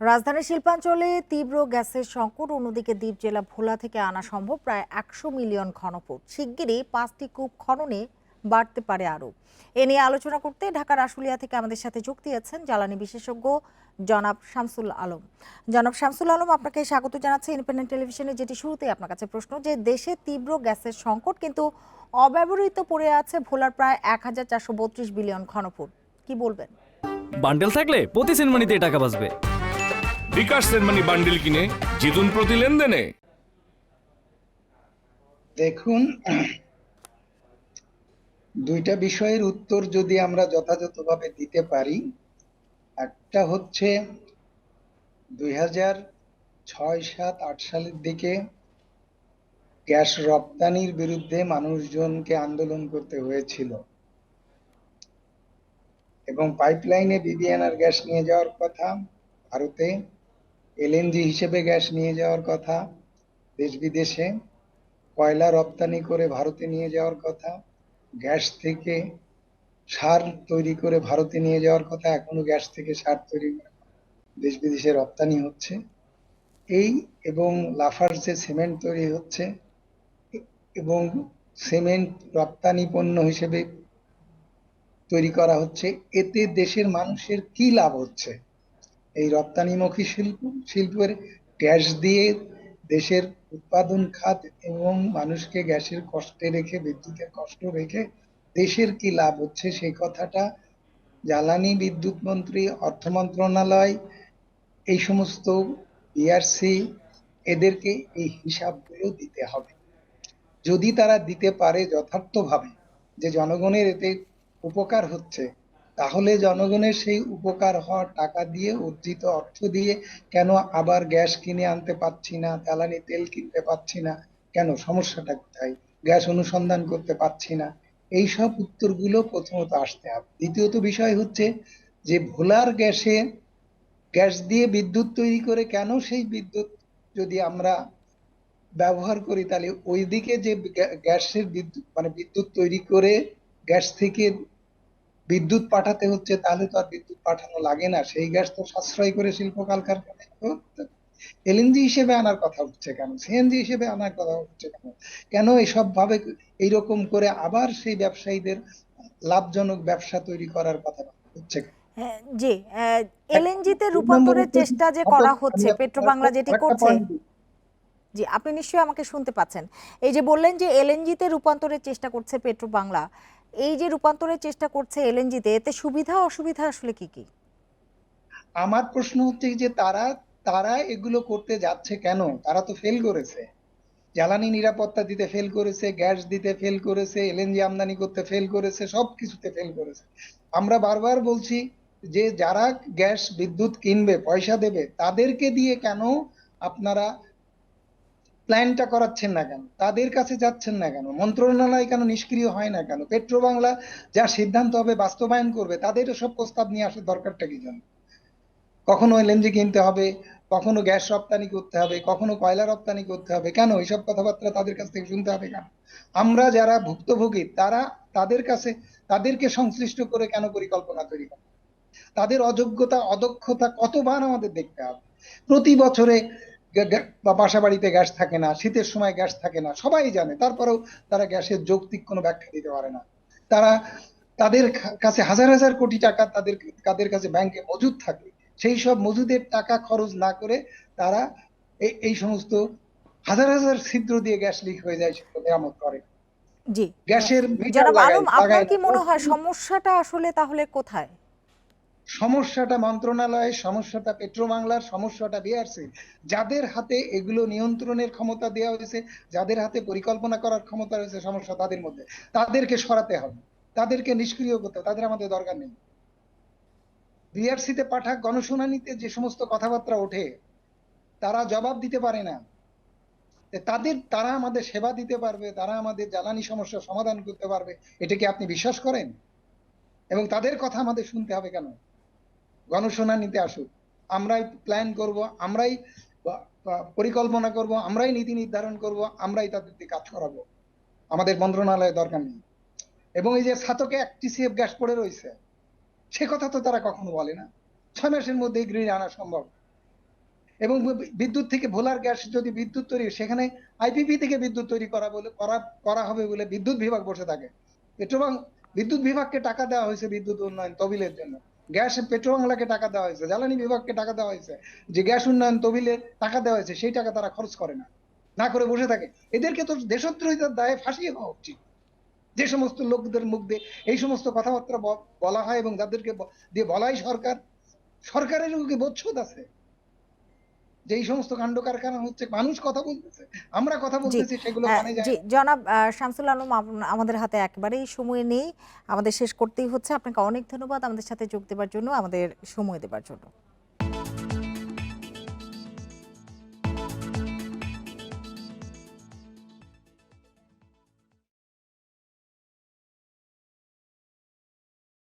রাজধানীর শিল্পাঞ্চলে তীব্র গ্যাসের সংকট, অন্যদিকে দ্বীপ জেলা ভোলা থেকে আনা সম্ভব প্রায় একশো মিলিয়ন ঘনফুট। শিগগিরই পাঁচটি কূপ খননে বাড়তে পারে আরও। এ নিয়ে আলোচনা করতে ঢাকার আশুলিয়া থেকে আমাদের সাথে যোগ দিয়েছেন জ্বালানি বিশেষজ্ঞ জনাব শামসুল আলম। জনাব শামসুল আলম, আপনাকে স্বাগত জানাচ্ছি ইন্ডিপেন্ডেন্ট টেলিভিশনে, যেটি শুরুতেই আপনার কাছে প্রশ্ন যে দেশে তীব্র গ্যাসের সংকট কিন্তু অব্যবহৃত পড়ে আছে ভোলার প্রায় এক হাজার চারশো বত্রিশ বিলিয়ন ঘনফুট। কি বলবেন? বান্ডেল থাকলে প্রতি সেনমানিতে টাকা বাঁচবে। বিকাশ সেনমানি বান্ডিল কিনে জিতুন প্রতি লেনদেনে। দেখুন, দুইটা বিষয়ের উত্তর যদি আমরা যথাযথভাবে দিতে পারি, একটা হচ্ছে দুই হাজার ছয় সাত আট সালের দিকে গ্যাস রপ্তানির বিরুদ্ধে মানুষজনকে আন্দোলন করতে হয়েছিল। এবং পাইপলাইনে বিবিএনআর গ্যাস নিয়ে যাওয়ার কথা ভারতে এলএনজি হিসেবে গ্যাস নিয়ে যাওয়ার কথা, দেশ বিদেশে কয়লা রপ্তানি করে ভারতে নিয়ে যাওয়ার কথা, গ্যাস থেকে সার তৈরি করে ভারতে নিয়ে যাওয়ার কথা, এখনও গ্যাস থেকে সার তৈরি দেশ বিদেশে রপ্তানি হচ্ছে। এই এবং লাফার্সে সিমেন্ট তৈরি হচ্ছে এবং সিমেন্ট রপ্তানি পণ্য হিসেবে তৈরি করা হচ্ছে, এতে দেশের মানুষের কি লাভ হচ্ছে? এই রপ্তানিমুখী শিল্প, শিল্পের গ্যাস দিয়ে দেশের উৎপাদন খাত এবং মানুষকে গ্যাসের কষ্টে রেখে, বিদ্যুতের কষ্ট রেখে দেশের কি লাভ হচ্ছে সেই কথাটা জ্বালানি বিদ্যুৎ মন্ত্রী, অর্থ মন্ত্রণালয়, এই সমস্ত বিআরসি এদেরকে এই হিসাবগুলো দিতে হবে। যদি তারা দিতে পারে যথার্থভাবে, যে জনগণের এতে উপকার হচ্ছে তাহলে জনগণের সেই উপকার হওয়া টাকা দিয়ে অর্জিত অর্থ দিয়ে কেন আবার গ্যাস কিনে আনতে পারছি না, জ্বালানি তেল কিনতে পারছি না? কেন? সমস্যাটা কোথায়? গ্যাস অনুসন্ধান করতে পারছি না। এইসব উত্তরগুলো প্রথমত আসতে হবে। দ্বিতীয়ত বিষয় হচ্ছে যে ভোলার গ্যাসে গ্যাস দিয়ে বিদ্যুৎ তৈরি করে কেন সেই বিদ্যুৎ যদি আমরা ব্যবহার করি, তাহলে ওইদিকে যে গ্যাসের বিদ্যুৎ মানে বিদ্যুৎ তৈরি করে গ্যাস থেকে বিদ্যুৎ পাঠাতে হচ্ছে তাহলে তো আর বিদ্যুৎ পাঠানো লাগে না। সেই গ্যাস তো সাশ্রয় করে শিল্প কলকারখানায় এলএনজি হিসেবে আনার কথা হচ্ছে কেন? সিএনজি হিসেবে আনার কথা হচ্ছে কেন? কেন এসব ভাবে এইরকম করে আবার সেই ব্যবসায়ীদের লাভজনক ব্যবসা তৈরি করার কথা হচ্ছে? হ্যাঁ, জি এলএনজিতে রূপান্তরের চেষ্টা যে করা হচ্ছে পেট্রো বাংলা যেটি করছে জি আপনি নিশ্চয়ই আমাকে শুনতে পাচ্ছেন। এই যে বললেন যে এলএনজিতে রূপান্তরের চেষ্টা করছে পেট্রো বাংলা এই যে রূপান্তরের চেষ্টা করছে এলএনজিতে, এতে সুবিধা অসুবিধা আসলে কি কি? আমার প্রশ্ন হচ্ছে যে তারা তারা এগুলো করতে যাচ্ছে কেন? তারা তো ফেল করেছে। জ্বালানি নিরাপত্তা দিতে ফেল করেছে গ্যাস দিতে ফেল করেছে, এলএনজি আমদানি করতে ফেল করেছে সব কিছুতে ফেল করেছে। আমরা বারবার বলছি যে যারা গ্যাস বিদ্যুৎ কিনবে, পয়সা দেবে, তাদেরকে দিয়ে কেন আপনারা প্ল্যানটা করাচ্ছেন না কেন? তাদের কাছে যাচ্ছেন না কেন? মন্ত্রণালয় কেন নিষ্ক্রিয় হয় না কেন? পেট্রো বাংলা যা সিদ্ধান্ত হবে, বাস্তবায়ন করবে তাদের সব প্রস্তাব নিয়ে আসার দরকারটা কি জানো কখনো এলএনজি কিনতে হবে, কখনো গ্যাস রপ্তানি করতে হবে, কখনো কয়লা রপ্তানি করতে হবে, কেন? এইসব কথাবার্তা তাদের কাছ থেকে শুনতে হবে কেন? আমরা যারা ভুক্তভোগী, তারা তাদের কাছে, তাদেরকে সংশ্লিষ্ট করে কেন পরিকল্পনা তৈরি করে? তাদের অযোগ্যতা, অদক্ষতা কতবার আমাদের দেখতে হবে? প্রতি বছরে বাসা বাড়িতে গ্যাস থাকে না শীতের সময় গ্যাস থাকে না সবাই জানে তারপরেও তারা গ্যাসের যৌক্তিক কোনো ব্যাখ্যা দিতে পারে না। তারা তাদের কাছে হাজার হাজার কোটি টাকা তাদের তাদের কাছে ব্যাংকে মজুদ থাকে সেই সব মজুদের টাকা খরচ না করে তারা এই সমস্ত হাজার হাজার ছিদ্র দিয়ে গ্যাস লিক হয়ে যায় সেগুলো মেরামত করে। জি। গ্যাসের আপনার কি মনে হয় সমস্যাটা আসলে তাহলে কোথায়? সমস্যাটা মন্ত্রণালয়ের সমস্যাটা পেট্রো বাংলার সমস্যাটা বিআরসি যাদের হাতে এগুলো নিয়ন্ত্রণের ক্ষমতা দেওয়া হয়েছে, যাদের হাতে পরিকল্পনা করার ক্ষমতা রয়েছে সমস্যা তাদের মধ্যে, তাদেরকে সরাতে হবে, তাদেরকে নিষ্ক্রিয় করতে, তাদের আমাদের দরকার নেই। বিআরসিতে পাঠাক, গণশুনানিতে যে সমস্ত কথাবার্তা ওঠে, তারা জবাব দিতে পারে না। তাদের, তারা আমাদের সেবা দিতে পারবে, তারা আমাদের জ্বালানি সমস্যার সমাধান করতে পারবে, এটা কি আপনি বিশ্বাস করেন? এবং তাদের কথা আমাদের শুনতে হবে কেন? গণশুনানিতে আসুক। আমরাই প্ল্যান করব, আমরাই পরিকল্পনা করব, আমরাই নীতি নির্ধারণ করব, আমরাই তাদের দিয়ে কাজ করাবো। আমাদের মন্ত্রণালয়ের দরকার নেই। এবং এই যে ছাতকে এক টিসিএফ গ্যাস পড়ে রয়েছে, সে কথা তো তারা কখনো বলে না। ছয় মাসের মধ্যে গ্রিন আনা সম্ভব। এবং বিদ্যুৎ থেকে ভোলার গ্যাস যদি বিদ্যুৎ তৈরি, সেখানে আইপিপি থেকে বিদ্যুৎ তৈরি করা বলে, করা করা হবে বলে বিদ্যুৎ বিভাগ বসে থাকে। পেট্রোবাং বিদ্যুৎ বিভাগকে টাকা দেওয়া হয়েছে বিদ্যুৎ উন্নয়ন তহবিলের জন্য। গ্যাস পেট্রোবাংলাকে টাকা দেওয়া হয়েছে, জ্বালানি বিভাগকে টাকা দেওয়া হয়েছে, যে গ্যাস উন্নয়ন তহবিলে টাকা দেওয়া হয়েছে, সেই টাকা তারা খরচ করে না। না করে বসে থাকে। এদেরকে তো দেশদ্রোহিতার দায়ে ফাঁসিয়ে হওয়া উচিত। যে সমস্ত লোকদের মুখ দিয়ে এই সমস্ত কথাবার্তা বলা হয় এবং যাদেরকে দিয়ে বলাই সরকার, সরকারের কি বোধশোধ আছে। যে সমস্ত কাণ্ড কারখানা হচ্ছে মানুষ কথা বলতেছে আমরা কথা বলতেছি সেগুলো কানে যায় জনাব আহ, শামসুল আলম আমাদের হাতে একেবারেই সময় নেই। আমাদের শেষ করতেই হচ্ছে। আপনাকে অনেক ধন্যবাদ আমাদের সাথে যোগ দেবার জন্য আমাদের সময় দেবার জন্য।